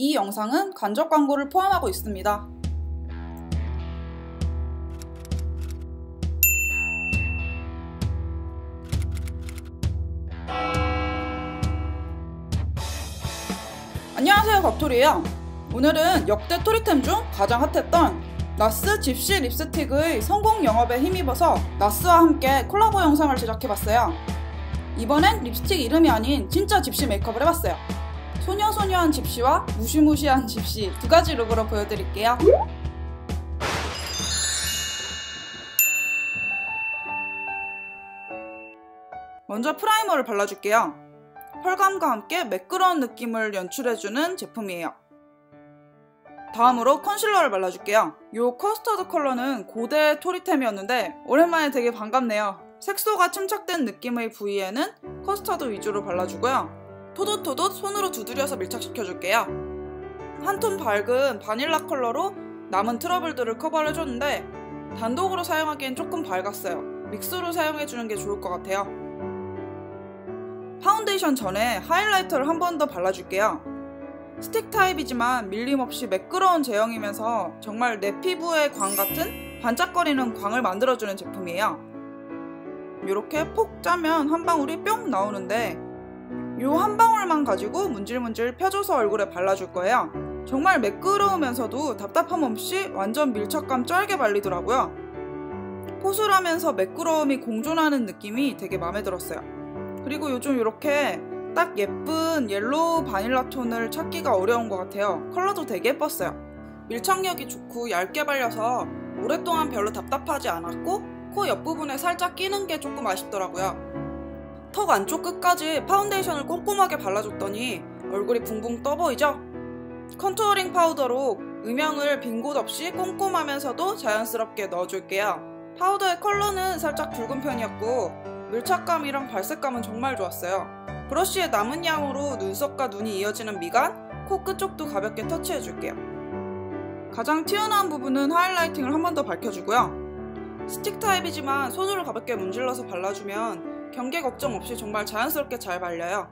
이 영상은 간접 광고를 포함하고 있습니다. 안녕하세요 곽토리예요. 오늘은 역대 토리템 중 가장 핫했던 나스 집시 립스틱의 성공 영업에 힘입어서 나스와 함께 콜라보 영상을 제작해봤어요. 이번엔 립스틱 이름이 아닌 진짜 집시 메이크업을 해봤어요 소녀소녀한 집시와 무시무시한 집시 두 가지 룩으로 보여드릴게요 먼저 프라이머를 발라줄게요 펄감과 함께 매끄러운 느낌을 연출해주는 제품이에요. 다음으로 컨실러를 발라줄게요. 이 커스터드 컬러는 고대 토리템이었는데 오랜만에 되게 반갑네요. 색소가 침착된 느낌의 부위에는 커스터드 위주로 발라주고요. 토도토도 손으로 두드려서 밀착시켜줄게요. 한 톤 밝은 바닐라 컬러로 남은 트러블들을 커버를 해줬는데 단독으로 사용하기엔 조금 밝았어요. 믹스로 사용해주는 게 좋을 것 같아요. 파운데이션 전에 하이라이터를 한 번 더 발라줄게요. 스틱 타입이지만 밀림 없이 매끄러운 제형이면서 정말 내 피부의 광 같은 반짝거리는 광을 만들어주는 제품이에요. 이렇게 폭 짜면 한 방울이 뿅 나오는데 이한 방울만 가지고 문질문질 펴줘서 얼굴에 발라줄 거예요. 정말 매끄러우면서도 답답함 없이 완전 밀착감 쩔게 발리더라고요. 포슬하면서 매끄러움이 공존하는 느낌이 되게 마음에 들었어요. 그리고 요즘 이렇게 딱 예쁜 옐로우 바닐라 톤을 찾기가 어려운 것 같아요. 컬러도 되게 예뻤어요. 밀착력이 좋고 얇게 발려서 오랫동안 별로 답답하지 않았고 코 옆부분에 살짝 끼는 게 조금 아쉽더라고요. 턱 안쪽 끝까지 파운데이션을 꼼꼼하게 발라줬더니 얼굴이 붕붕 떠 보이죠? 컨투어링 파우더로 음영을 빈 곳 없이 꼼꼼하면서도 자연스럽게 넣어줄게요. 파우더의 컬러는 살짝 붉은 편이었고 밀착감이랑 발색감은 정말 좋았어요. 브러쉬의 남은 양으로 눈썹과 눈이 이어지는 미간, 코 끝쪽도 가볍게 터치해줄게요. 가장 튀어나온 부분은 하이라이팅을 한 번 더 밝혀주고요. 스틱 타입이지만 손으로 가볍게 문질러서 발라주면 경계 걱정 없이 정말 자연스럽게 잘 발려요.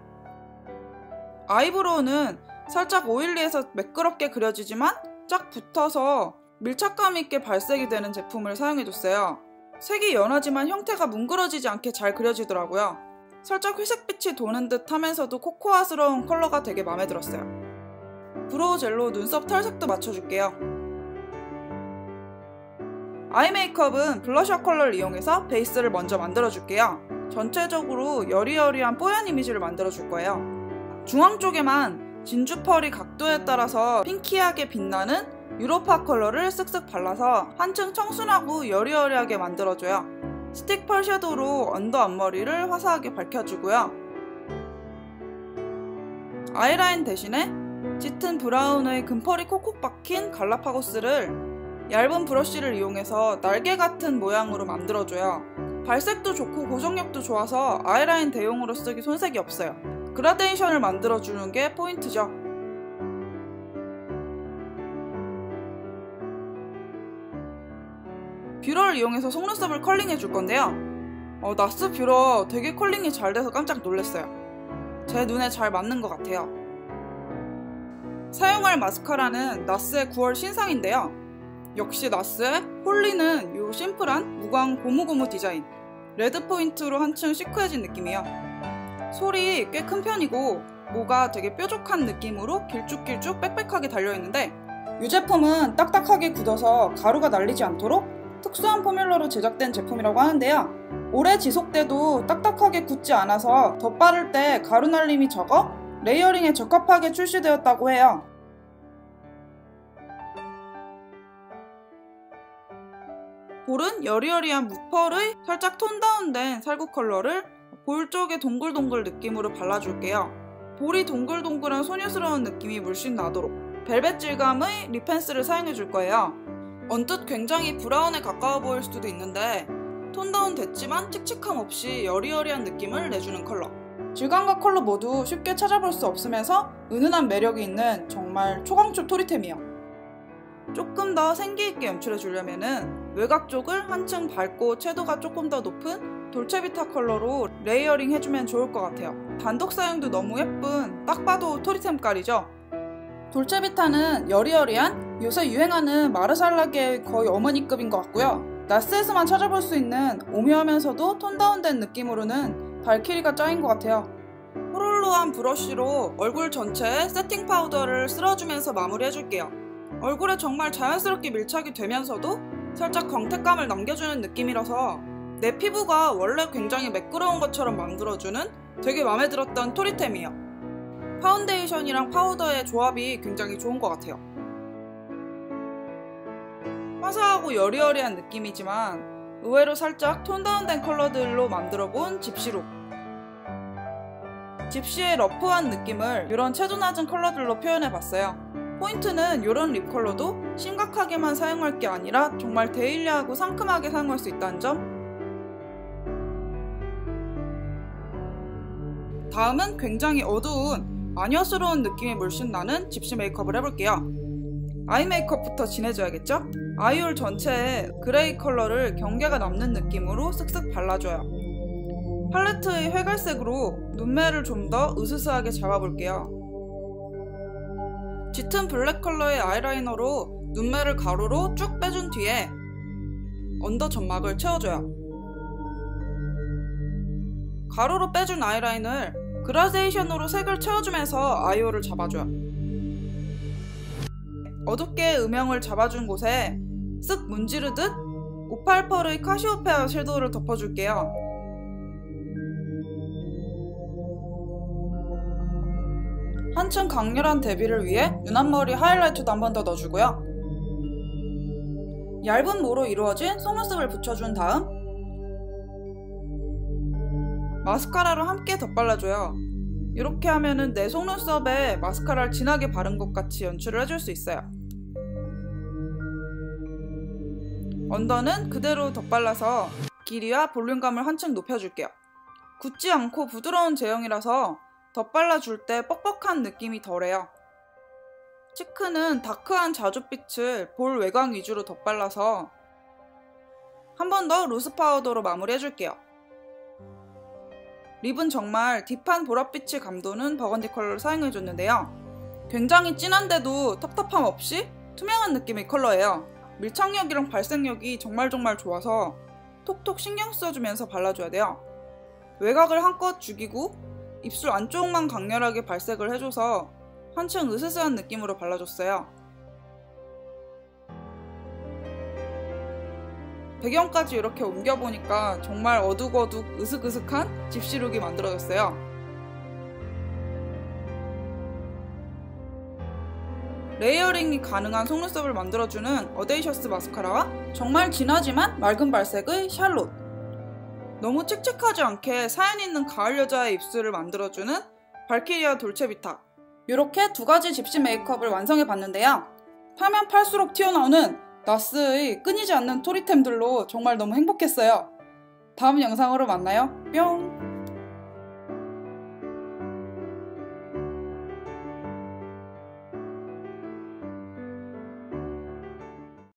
아이브로우는 살짝 오일리해서 매끄럽게 그려지지만 쫙 붙어서 밀착감 있게 발색이 되는 제품을 사용해줬어요. 색이 연하지만 형태가 뭉그러지지 않게 잘 그려지더라고요. 살짝 회색빛이 도는 듯 하면서도 코코아스러운 컬러가 되게 마음에 들었어요. 브로우 젤로 눈썹 털색도 맞춰줄게요. 아이 메이크업은 블러셔 컬러를 이용해서 베이스를 먼저 만들어줄게요. 전체적으로 여리여리한 뽀얀 이미지를 만들어 줄 거예요. 중앙 쪽에만 진주 펄이 각도에 따라서 핑키하게 빛나는 유로파 컬러를 쓱쓱 발라서 한층 청순하고 여리여리하게 만들어줘요. 스틱 펄 섀도우로 언더 앞머리를 화사하게 밝혀주고요. 아이라인 대신에 짙은 브라운의 금펄이 콕콕 박힌 갈라파고스를 얇은 브러쉬를 이용해서 날개 같은 모양으로 만들어줘요. 발색도 좋고 고정력도 좋아서 아이라인 대용으로 쓰기 손색이 없어요. 그라데이션을 만들어주는 게 포인트죠. 뷰러를 이용해서 속눈썹을 컬링해 줄 건데요. 어, 나스 뷰러 되게 컬링이 잘 돼서 깜짝 놀랐어요. 제 눈에 잘 맞는 것 같아요. 사용할 마스카라는 나스의 9월 신상인데요. 역시 나스의 홀리는 이 심플한 무광 고무고무 디자인 레드 포인트로 한층 시크해진 느낌이에요. 솔이 꽤 큰 편이고 모가 되게 뾰족한 느낌으로 길쭉길쭉 빽빽하게 달려있는데 이 제품은 딱딱하게 굳어서 가루가 날리지 않도록 특수한 포뮬러로 제작된 제품이라고 하는데요. 오래 지속돼도 딱딱하게 굳지 않아서 덧바를 때 가루 날림이 적어 레이어링에 적합하게 출시되었다고 해요. 볼은 여리여리한 무펄의 살짝 톤 다운된 살구 컬러를 볼 쪽에 동글동글 느낌으로 발라줄게요. 볼이 동글동글한 소녀스러운 느낌이 물씬 나도록 벨벳 질감의 립펜슬을 사용해줄 거예요. 언뜻 굉장히 브라운에 가까워 보일 수도 있는데 톤 다운 됐지만 칙칙함 없이 여리여리한 느낌을 내주는 컬러 질감과 컬러 모두 쉽게 찾아볼 수 없으면서 은은한 매력이 있는 정말 초강추 토리템이에요 조금 더 생기 있게 연출해 주려면 외곽 쪽을 한층 밝고 채도가 조금 더 높은 돌체비타 컬러로 레이어링 해주면 좋을 것 같아요 단독 사용도 너무 예쁜 딱 봐도 토리템 깔이죠 돌체비타는 여리여리한 요새 유행하는 마르살라계의 거의 어머니급인 것 같고요. 나스에서만 찾아볼 수 있는 오묘하면서도 톤 다운된 느낌으로는 발키리가 짱인 것 같아요. 호롤로한 브러쉬로 얼굴 전체에 세팅 파우더를 쓸어주면서 마무리해줄게요. 얼굴에 정말 자연스럽게 밀착이 되면서도 살짝 광택감을 남겨주는 느낌이라서 내 피부가 원래 굉장히 매끄러운 것처럼 만들어주는 되게 마음에 들었던 토리템이에요. 파운데이션이랑 파우더의 조합이 굉장히 좋은 것 같아요. 화사하고 여리여리한 느낌이지만 의외로 살짝 톤 다운된 컬러들로 만들어본 집시룩. 집시의 러프한 느낌을 이런 채도 낮은 컬러들로 표현해봤어요. 포인트는 이런 립 컬러도 심각하게만 사용할 게 아니라 정말 데일리하고 상큼하게 사용할 수 있다는 점. 다음은 굉장히 어두운 마녀스러운 느낌이 물씬 나는 집시 메이크업을 해볼게요. 아이 메이크업부터 진해줘야겠죠? 아이홀 전체에 그레이 컬러를 경계가 남는 느낌으로 쓱쓱 발라줘요. 팔레트의 회갈색으로 눈매를 좀 더 으스스하게 잡아볼게요. 짙은 블랙 컬러의 아이라이너로 눈매를 가로로 쭉 빼준 뒤에 언더 점막을 채워줘요. 가로로 빼준 아이라인을 그라데이션으로 색을 채워주면서 아이홀을 잡아줘요. 어둡게 음영을 잡아준 곳에 쓱 문지르듯 오팔펄의 카시오페아 섀도우를 덮어줄게요. 한층 강렬한 대비를 위해 눈 앞머리 하이라이트도 한 번 더 넣어주고요. 얇은 모로 이루어진 속눈썹을 붙여준 다음 마스카라로 함께 덧발라줘요. 이렇게 하면은 내 속눈썹에 마스카라를 진하게 바른 것 같이 연출을 해줄 수 있어요. 언더는 그대로 덧발라서 길이와 볼륨감을 한층 높여줄게요. 굳지 않고 부드러운 제형이라서 덧발라줄 때 뻑뻑한 느낌이 덜해요. 치크는 다크한 자줏빛을 볼 외곽 위주로 덧발라서 한 번 더 루스 파우더로 마무리해줄게요. 립은 정말 딥한 보랏빛이 감도는 버건디 컬러를 사용해줬는데요. 굉장히 진한데도 텁텁함 없이 투명한 느낌의 컬러예요. 밀착력이랑 발색력이 정말 정말 좋아서 톡톡 신경 써주면서 발라줘야 돼요. 외곽을 한껏 죽이고 입술 안쪽만 강렬하게 발색을 해줘서 한층 으스스한 느낌으로 발라줬어요. 배경까지 이렇게 옮겨보니까 정말 어둑어둑 으슥으슥한 집시룩이 만들어졌어요. 레이어링이 가능한 속눈썹을 만들어주는 어데이셔스 마스카라와 정말 진하지만 맑은 발색의 샬롯 너무 칙칙하지 않게 사연 있는 가을 여자의 입술을 만들어주는 발키리아 돌체비타 이렇게 두 가지 집시 메이크업을 완성해 봤는데요. 파면 팔수록 튀어나오는 나스의 끊이지 않는 토리템들로 정말 너무 행복했어요. 다음 영상으로 만나요. 뿅!